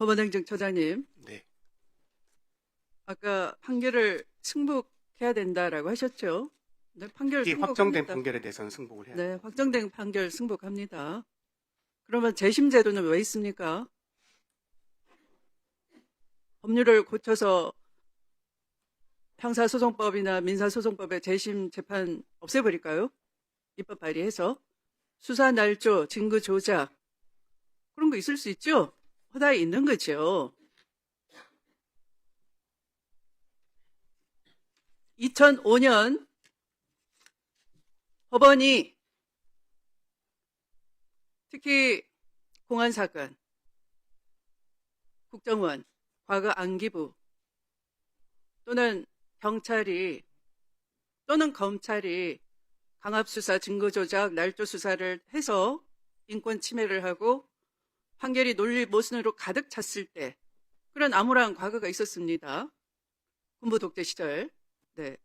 법원행정처장님, 네, 아까 판결을 승복해야 된다라고 하셨죠? 네, 판결 이 확정된 승복합니다. 판결에 대해서는 승복을 해야 네, 확정된 판결 승복합니다. 그러면 재심 제도는 왜 있습니까? 법률을 고쳐서 형사소송법이나 민사소송법의 재심 재판 없애버릴까요? 입법 발의해서 수사 날조, 증거 조작 그런 거 있을 수 있죠? 허다에 있는 거죠. 2005년 법원이 특히 공안 사건, 국정원, 과거 안기부 또는 경찰이 또는 검찰이 강압수사, 증거조작, 날조수사를 해서 인권 침해를 하고 판결이 논리 모순으로 가득 찼을 때 그런 암울한 과거가 있었습니다. 군부 독재 시절. 네.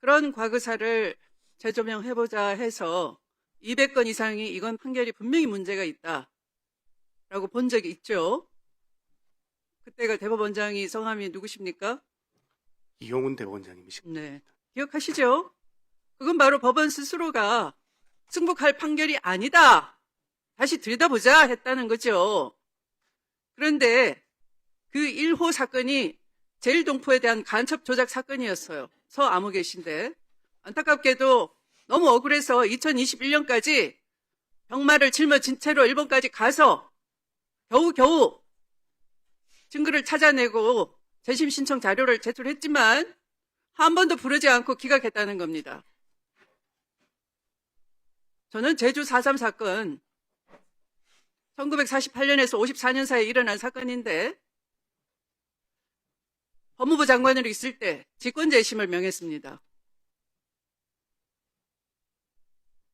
그런 과거사를 재조명해보자 해서 200건 이상이 이건 판결이 분명히 문제가 있다. 라고 본 적이 있죠. 그때가 대법원장이 성함이 누구십니까? 이용훈 대법원장님이시고 네. 기억하시죠? 그건 바로 법원 스스로가 승복할 판결이 아니다. 다시 들여다보자 했다는 거죠. 그런데 그 1호 사건이 제일동포에 대한 간첩 조작 사건이었어요. 서 암흑계신데 안타깝게도 너무 억울해서 2021년까지 병마를 짊어진 채로 일본까지 가서 겨우겨우 증거를 찾아내고 재심 신청 자료를 제출했지만 한 번도 부르지 않고 기각했다는 겁니다. 저는 제주 4.3 사건 1948년에서 54년 사이에 일어난 사건인데 법무부 장관으로 있을 때 직권재심을 명했습니다.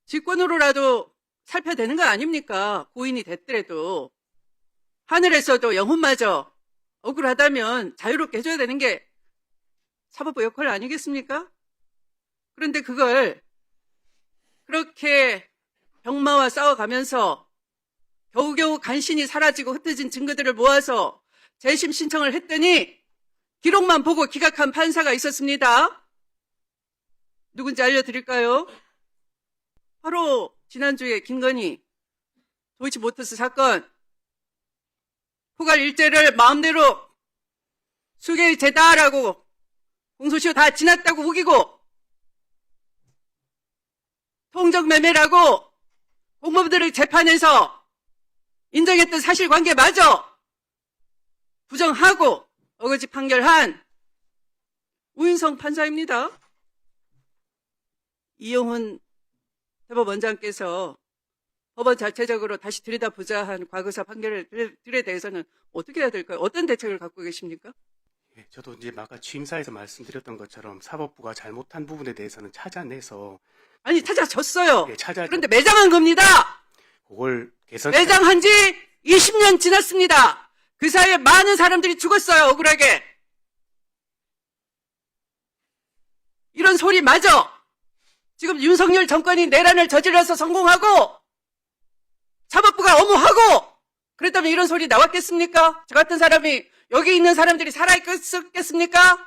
직권으로라도 살펴되는 거 아닙니까? 고인이 됐더라도 하늘에서도 영혼마저 억울하다면 자유롭게 해줘야 되는 게 사법부 역할 아니겠습니까? 그런데 그걸 그렇게 병마와 싸워가면서 겨우겨우 간신히 사라지고 흩어진 증거들을 모아서 재심 신청을 했더니 기록만 보고 기각한 판사가 있었습니다. 누군지 알려드릴까요? 바로 지난주에 김건희 도이치모터스 사건 포괄 일제를 마음대로 수개제다라고 공소시효 다 지났다고 우기고 통정매매라고 공무원들을 재판에서 인정했던 사실관계 마저 부정하고 어거지 판결한 우인성 판사입니다. 이용훈 대법원장께서 법원 자체적으로 다시 들여다보자 한 과거사 판결들에 대해서는 어떻게 해야 될까요? 어떤 대책을 갖고 계십니까? 예, 저도 이제 아까 취임사에서 말씀드렸던 것처럼 사법부가 잘못한 부분에 대해서는 찾아내서 아니 찾아졌어요. 예, 찾아 그런데 매장한 겁니다. 그걸 개선 매장한 지 20년 지났습니다. 그 사이에 많은 사람들이 죽었어요. 억울하게. 이런 소리 맞아. 지금 윤석열 정권이 내란을 저질러서 성공하고 사법부가 어무하고 그랬다면 이런 소리 나왔겠습니까? 저 같은 사람이 여기 있는 사람들이 살아있겠습니까?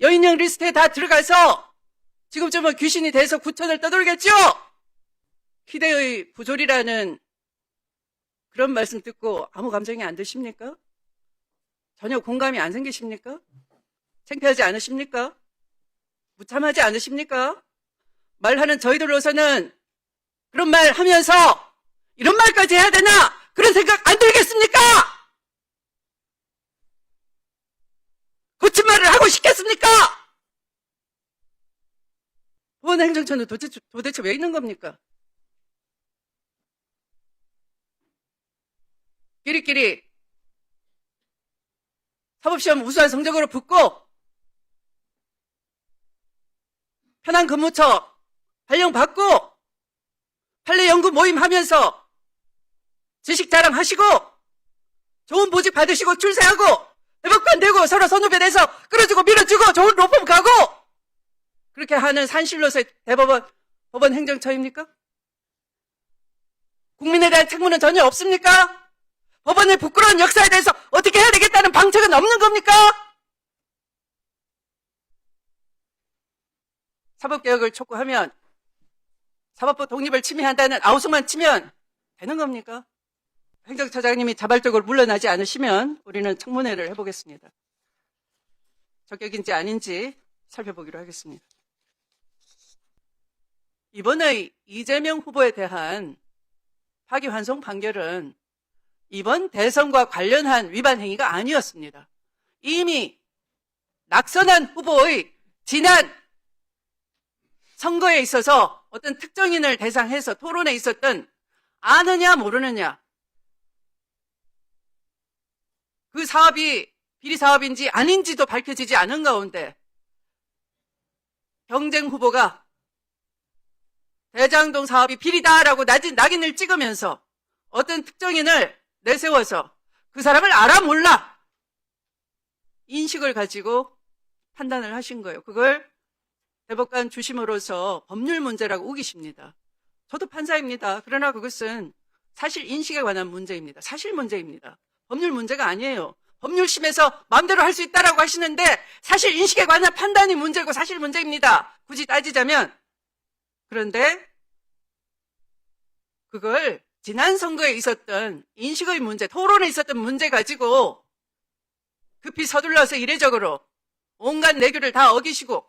여인형 리스트에 다 들어가서 지금쯤은 귀신이 돼서 구천을 떠돌겠죠? 희대의 부조리라는 그런 말씀 듣고 아무 감정이 안 드십니까? 전혀 공감이 안 생기십니까? 창피하지 않으십니까? 무참하지 않으십니까? 말하는 저희들로서는 그런 말 하면서 이런 말까지 해야 되나? 그런 생각 안 들겠습니까? 거친 말을 하고 싶겠습니까? 보건행정처는 도대체, 도대체 왜 있는 겁니까? 끼리끼리 사법시험 우수한 성적으로 붙고 편한 근무처 발령받고 판례 연구 모임 하면서 지식 자랑하시고 좋은 보직 받으시고 출세하고 대법관 되고 서로 선후배 돼서 끌어주고 밀어주고 좋은 로펌 가고 그렇게 하는 산실로서의 대법원 법원 행정처입니까? 국민에 대한 책무는 전혀 없습니까? 법원의 부끄러운 역사에 대해서 어떻게 해야 되겠다는 방책은 없는 겁니까? 사법개혁을 촉구하면 사법부 독립을 침해한다는 아우성만 치면 되는 겁니까? 행정처장님이 자발적으로 물러나지 않으시면 우리는 청문회를 해보겠습니다. 적격인지 아닌지 살펴보기로 하겠습니다. 이번의 이재명 후보에 대한 파기환송 판결은 이번 대선과 관련한 위반 행위가 아니었습니다. 이미 낙선한 후보의 지난 선거에 있어서 어떤 특정인을 대상해서 토론에 있었던 아느냐 모르느냐 그 사업이 비리 사업인지 아닌지도 밝혀지지 않은 가운데 경쟁 후보가 대장동 사업이 비리다라고 낙인- 낙인을 찍으면서 어떤 특정인을 내세워서 그 사람을 알아 몰라 인식을 가지고 판단을 하신 거예요. 그걸 대법관 주심으로서 법률 문제라고 우기십니다. 저도 판사입니다. 그러나 그것은 사실 인식에 관한 문제입니다. 사실 문제입니다. 법률 문제가 아니에요. 법률심에서 마음대로 할 수 있다라고 하시는데 사실 인식에 관한 판단이 문제고 사실 문제입니다. 굳이 따지자면 그런데 그걸 지난 선거에 있었던 인식의 문제, 토론에 있었던 문제 가지고 급히 서둘러서 이례적으로 온갖 내규를 다 어기시고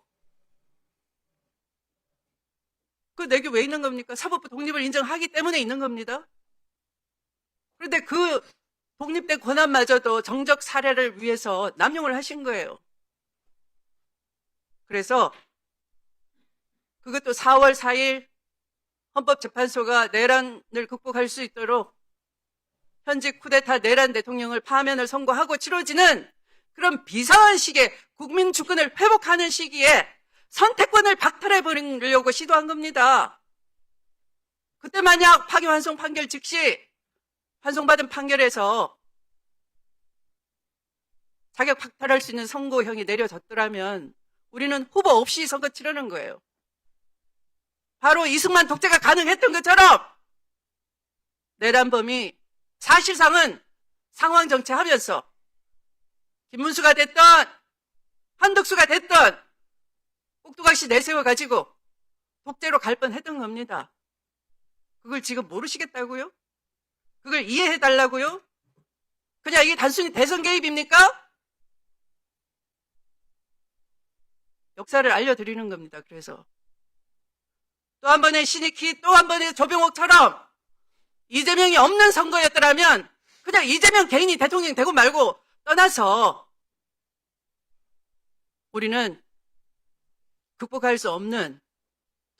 그 내규 왜 있는 겁니까? 사법부 독립을 인정하기 때문에 있는 겁니다. 그런데 그 독립된 권한마저도 정적 사례를 위해서 남용을 하신 거예요. 그래서 그것도 4월 4일 헌법재판소가 내란을 극복할 수 있도록 현직 쿠데타 내란 대통령을 파면을 선고하고 치러지는 그런 비상한 시기에 국민 주권을 회복하는 시기에 선택권을 박탈해 버리려고 시도한 겁니다. 그때 만약 파기 환송 판결 즉시 환송받은 판결에서 자격 박탈할 수 있는 선고형이 내려졌더라면 우리는 후보 없이 선거 치르는 거예요. 바로 이승만 독재가 가능했던 것처럼 내란범이 사실상은 상황 정치하면서 김문수가 됐던 한덕수가 됐던 꼭두각시 내세워 가지고 독재로 갈 뻔했던 겁니다. 그걸 지금 모르시겠다고요? 그걸 이해해 달라고요? 그냥 이게 단순히 대선 개입입니까? 역사를 알려드리는 겁니다. 그래서 또 한 번의 신익희, 또 한 번의 조병옥처럼 이재명이 없는 선거였더라면 그냥 이재명 개인이 대통령 되고 말고 떠나서 우리는 극복할 수 없는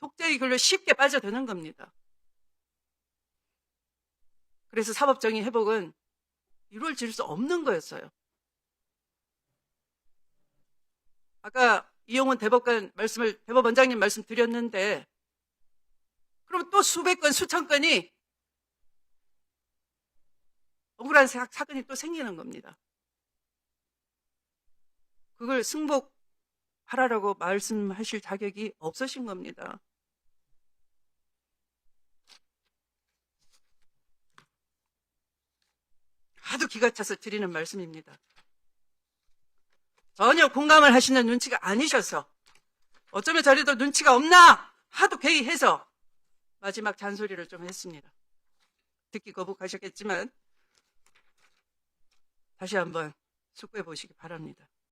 독재의 길로 쉽게 빠져드는 겁니다. 그래서 사법정의 회복은 이루어질 수 없는 거였어요. 아까 이용훈 대법관 말씀을 대법원장님 말씀 드렸는데 그럼 또 수백 건 수천 건이 억울한 사- 사건이 또 생기는 겁니다. 그걸 승복하라라고 말씀하실 자격이 없으신 겁니다. 하도 기가 차서 드리는 말씀입니다. 전혀 공감을 하시는 눈치가 아니셔서 어쩌면 저리도 눈치가 없나 하도 회의해서 마지막 잔소리를 좀 했습니다. 듣기 거북하셨겠지만 다시 한번 숙고해 보시기 바랍니다.